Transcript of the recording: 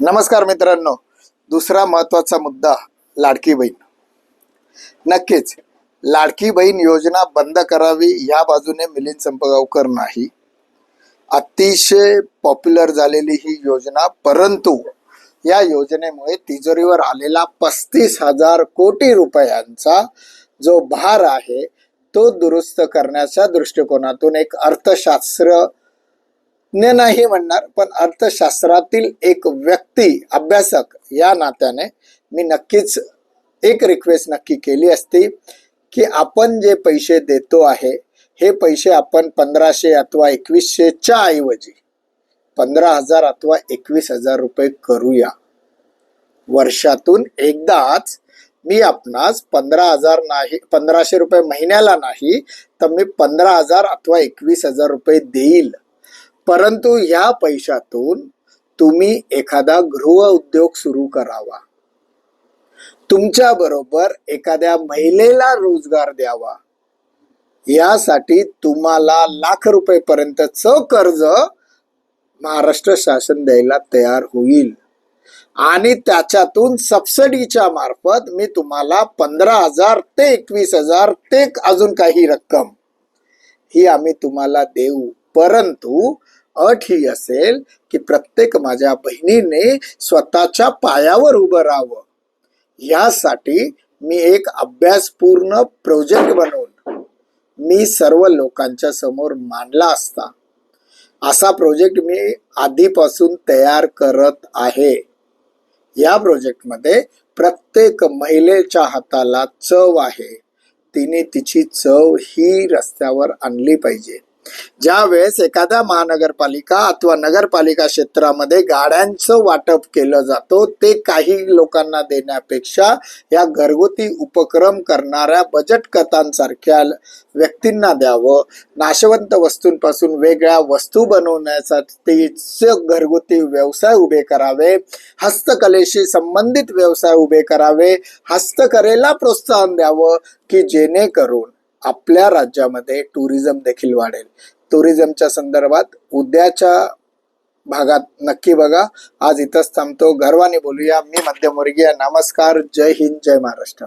नमस्कार मित्रांनो. दुसरा महत्त्वाचा मुद्दा लाडकी बहीण. नक्कीच लाडकी बहीण योजना बंद करावी या बाजूने मिलिंद संपगावकर नाही. अतिशय पॉप्युलर झालेली ही योजना परंतु या योजनेमुळे तिजोरीवर आलेला पस्तीस हजार कोटी रुपयांचा जो भार आहे तो दुरुस्त करण्याच्या दृष्टिकोनातून एक अर्थशास्त्र ने नाही म्हणणार पण अर्थशास्त्रातील एक व्यक्ती अभ्यासक या नात्याने मी नक्कीच एक रिक्वेस्ट नक्की केली असती की आपण जे पैसे देतो आहे हे पैसे आपण पंधराशे अथवा एकवीसशेच्या ऐवजी पंधरा हजार अथवा एकवीस हजार रुपये करूया. वर्षातून एकदाच मी आपणास पंधरा हजार नाही पंधराशे रुपये महिन्याला नाही तर मी पंधरा हजार अथवा एकवीस हजार रुपये देईल. परंतु या पैशातून तुम्ही एखादा गृह उद्योग सुरू करावा. तुमच्या बरोबर एखाद्या महिलेला रोजगार द्यावा. यासाठी तुम्हाला लाख रुपये पर्यंतच कर्ज महाराष्ट्र शासन द्यायला तयार होईल. आणि त्याच्यातून सबसिडीच्या मार्फत मी तुम्हाला पंधरा हजार ते एकवीस हजार ते अजून काही रक्कम ही आम्ही तुम्हाला देऊ. परंतु अट ही असेल की प्रत्येक माझ्या बहिणीने स्वतःच्या पायावर उभं राहावं. यासाठी मी एक अभ्यासपूर्ण प्रोजेक्ट बनवून मी सर्व लोकांच्या समोर मांडला असता. असा प्रोजेक्ट मी आधीपासून तयार करत आहे. या प्रोजेक्टमध्ये प्रत्येक महिलेच्या हाताला चव आहे. तिने तिची चव ही रस्त्यावर आणली पाहिजे. ज्या वेळेस एखाद्या महानगरपालिका अथवा नगरपालिका क्षेत्रामध्ये गाड्यांचं वाटप केलं जातो ते काही लोकांना देण्यापेक्षा या घरगुती उपक्रम करणाऱ्या बचत कथांसारख्या व्यक्तींना द्यावं. नाशवंत वस्तूंपासून वेगळ्या वस्तू बनवण्यासाठी घरगुती व्यवसाय उभे करावे. हस्तकलेशी संबंधित व्यवसाय उभे करावे. हस्तकलेला प्रोत्साहन द्यावं की जेणेकरून आपल्या राज्यामध्ये टुरिझम देखील वाढेल. टुरिझमच्या संदर्भात उद्याच्या भागात नक्की बघा. आज इथंच थांबतो. गर्वाने बोलूया. मी मध्यमवर्गीय. नमस्कार. जय हिंद. जय महाराष्ट्र.